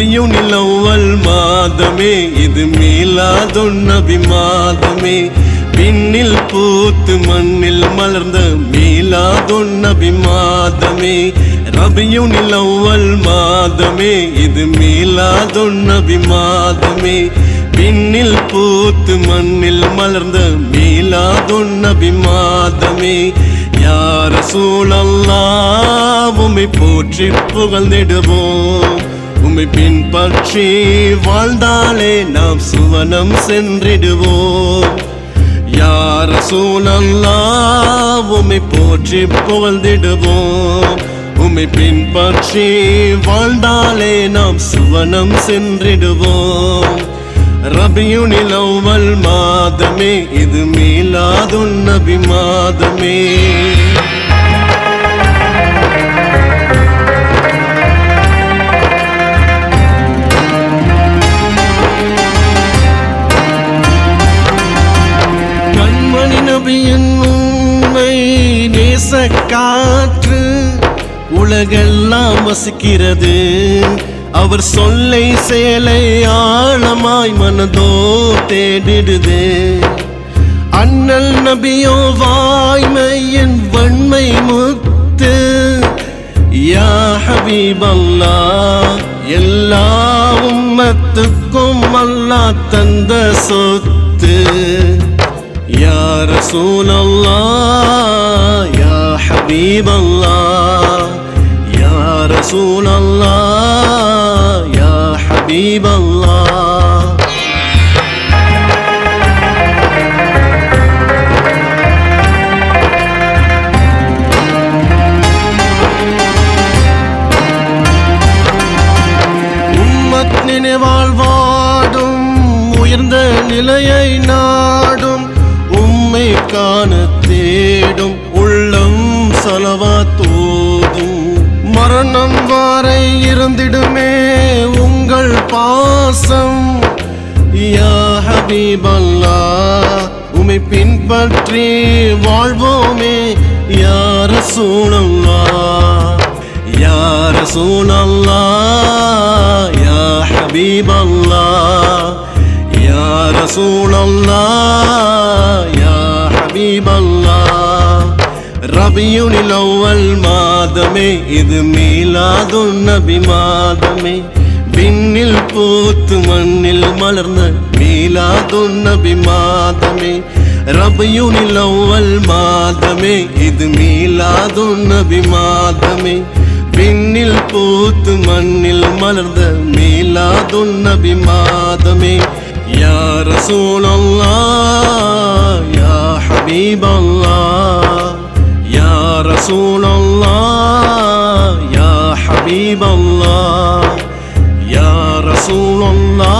நபியும் நிலவல் மாதமே. இது மீலாதுன் நபி மாதமே விண்ணில் பூத்து மண்ணில் மலர்ந்த மீலாதுன் நபி மாதமே ரபியுனில் நிலவல் மாதமே. இது மீலாதுன் நபி மாதமே விண்ணில் பூத்து மண்ணில் மலர்ந்த மீலாதுன் நபி மாதமே யார சூழல்லா உம்மை போற்றி புகழ்ந்திடுவோம். உம்மை பின்பற்றி வாழ்ந்தாலே நாம் சுவனம் சென்றிடுவோம். யார் சூழல்லா உம்மை போற்றி புகழ்ந்திடுவோம். உம்மை பின்பற்றி வாழ்ந்தாலே நாம் சுவனம் சென்றிடுவோம். ரபியுனில் அவ்வல் மாதமே இது மீலாதுன் நபி மாதமே. காற்று உலகெல்லாம் வசிக்கிறது. அவர் சொல்லை செயலை ஆழமாய் மனதோ தேடிடுது. அண்ணல் நபியோ வாய்மையின் வன்மை முத்து. யா ஹபீபல்லா எல்லா உம்மத்துக்கும் அல்லா தந்த சொத்து. யார சூனல்லா யா ஹபீபல்லா யா ரசூலல்லா யா ஹபீபல்லா உம்மத் நினைவால் உயர்ந்த நிலையை நாடும் உம்மை காணத்தே. இருந்திடுமே உங்கள் பாசம். யா ஹபீபல்லா உமை பின்பற்றி வாழ்வோமே. யார சூழல்லா யார சூழல்லா யா ஹபீபல்லா யார சூழல்லா யா ஹபீபல்லா. ரபியுனில் அவ்வல் மாதமே இது மீலாதுன் நபி மாதமே. விண்ணில் பூத்து மண்ணில் மலர்ந்த மீலாதுன் நபி மாதமே. ரபியுனில் அவ்வல் மாதமே இது மீலாதுன் நபி மாதமே. விண்ணில் பூத்து மண்ணில் மலர்ந்த மீலாதுன் நபி மாதமே. யா ரசூலல்லா யா ஹபீபல்லா யா ரசூலல்லா யா ஹபீபல்லா யா ரசூலல்லா